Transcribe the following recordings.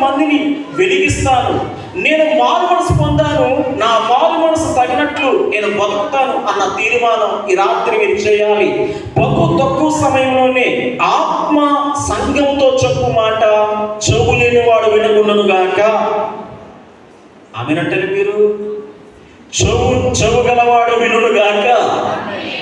మందిని వెలిగిస్తాను. నేను మారు మనసు పొందాను. నా మారు మనసు తగినట్లు నేను బతుకుతాను అన్న తీర్మానం ఈ రాత్రి మీరు చేయాలి. బహు తక్కువ సమయంలోనే ఆత్మ సంఘంతో చెప్పు మాట చెవు లేనివాడు వినకుండాను గాక. ఆమెనంటారు మీరు? చెవు చెవు గలవాడు వినుడు గాక.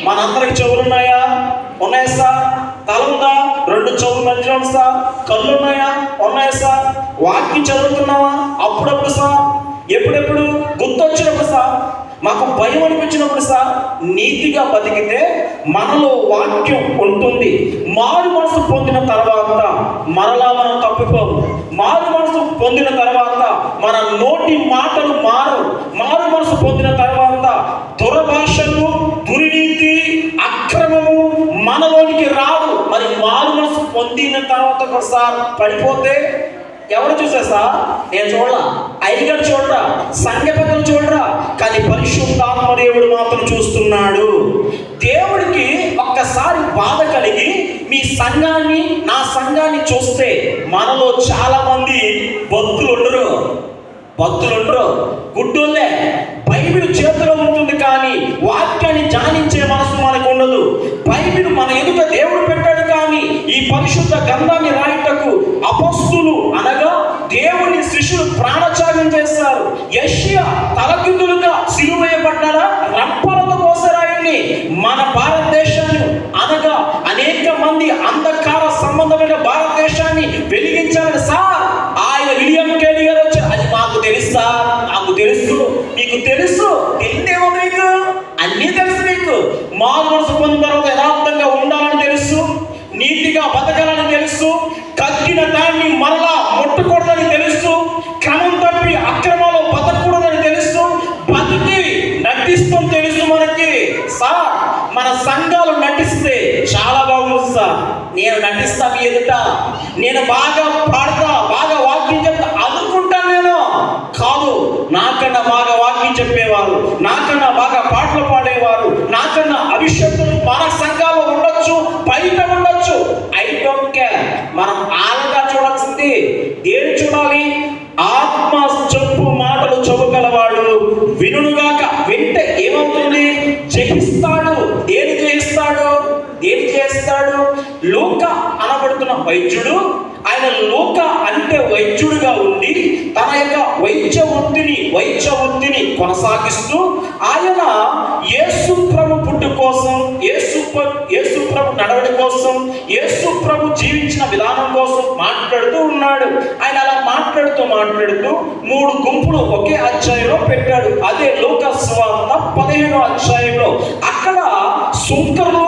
మనందరికి చెవులున్నాయా? ఉన్నాయా సార్? తల ఉందా? రెండు చెవులు మధ్యలో సార్. కళ్ళు ఉన్నాయా? ఉన్నాయా సార్? వాక్యం చదువుతున్నావా? అప్పుడప్పుడు సార్. ఎప్పుడెప్పుడు? గుర్తొచ్చినప్పుడు సార్. మాకు భయం అనిపించినప్పుడు సార్. నీతిగా బతికితే మనలో వాక్యం ఉంటుంది. మారు మనసు పొందిన తర్వాత మరలా మనం తప్పిపోము. మారు మనసు పొందిన తర్వాత మన నోటి మాటలు మారు మారు మనసు పొందిన తర్వాత దురభాషలు దుర్నీతి అక్రమము మనలోనికి రాదు మరి మారు మనసు పొందిన తర్వాత ఒకసారి పడిపోతే ఎవరు చూసేస్తా? నేను చూడలా. ఐదుగారు చూడరా. సంఘ పెద్దలు చూడరా. కానీ పరిశుద్ధాత్మ దేవుడు మాత్రం చూస్తున్నాడు. దేవుడికి ఒక్కసారి బాధ కలిగి మీ సంఘాన్ని నా సంఘాన్ని చూస్తే మనలో చాలా మంది భక్తులు ఉండరు. భక్తులు ఉండరు. గుడ్డోళ్ళే బైబిల్ చేతిలో ఉంటుంది కానీ వాక్యాన్ని ధ్యానించే మనసు మనకు ఉండదు బైబిల్ మన ఎదుట దేవుడు పెట్టాడు కానీ ఈ పరిశుద్ధ గ్రంథాన్ని రాయటకు అపస్తులు అనగా దేవుని శిష్యులు ప్రాణత్యాగం చేస్తారు. యష్యా తలకిందులుగా సిలువేయబడ్డారా రంపలతో కోసరాయన్ని మన భారతదేశాన్ని అనగా అనేక మంది అంధకార సంబంధమైన భారతదేశాన్ని వెలిగించాలని సార్. ఆయన విలియం కేడి గారు వచ్చారు అది మాకు తెలుసా? నాకు తెలుసు. మీకు తెలుసు? తెలియదేమో మీకు? అన్నీ తెలుసు మీకు. మారు మనసు పొందిన తర్వాత యథార్థంగా ఉండాలని తెలుసు. నీతిగా బతక సంఘాలు నటిస్తే చాలా బాగుంది సార్. నేను నటిస్తా మీ ఎదుట. నేను బాగా పాడతా బాగా వాక్యం చెప్తా అనుకుంటాను నేను. కాదు నాకన్నా బాగా వాక్యం చెప్పేవారు నాకన్నా బాగా పాటలు పాడేవారు నాకన్నా అభిషక్తులు మన సంఘ ఏం చేస్తాడు? లోక అనబడుతున్న వైద్యుడు ఆయన లోక అంటే వైద్యుడిగా ఉండి తన యొక్క వైద్య వృత్తిని వైద్య వృత్తిని కొనసాగిస్తూ ఆయన ఏసుప్రభు పుట్టు కోసం యేసు ప్ర- నడవడి కోసం ఏసుప్రభు జీవించిన విధానం కోసం మాట్లాడుతూ ఉన్నాడు. ఆయన అలా మాట్లాడుతూ మాట్లాడుతూ మూడు గుంపులు ఒకే అధ్యాయంలో పెట్టాడు. అదే లోక స్వార్థ పదిహేనో అధ్యాయంలో. అక్కడ సుంకర్లో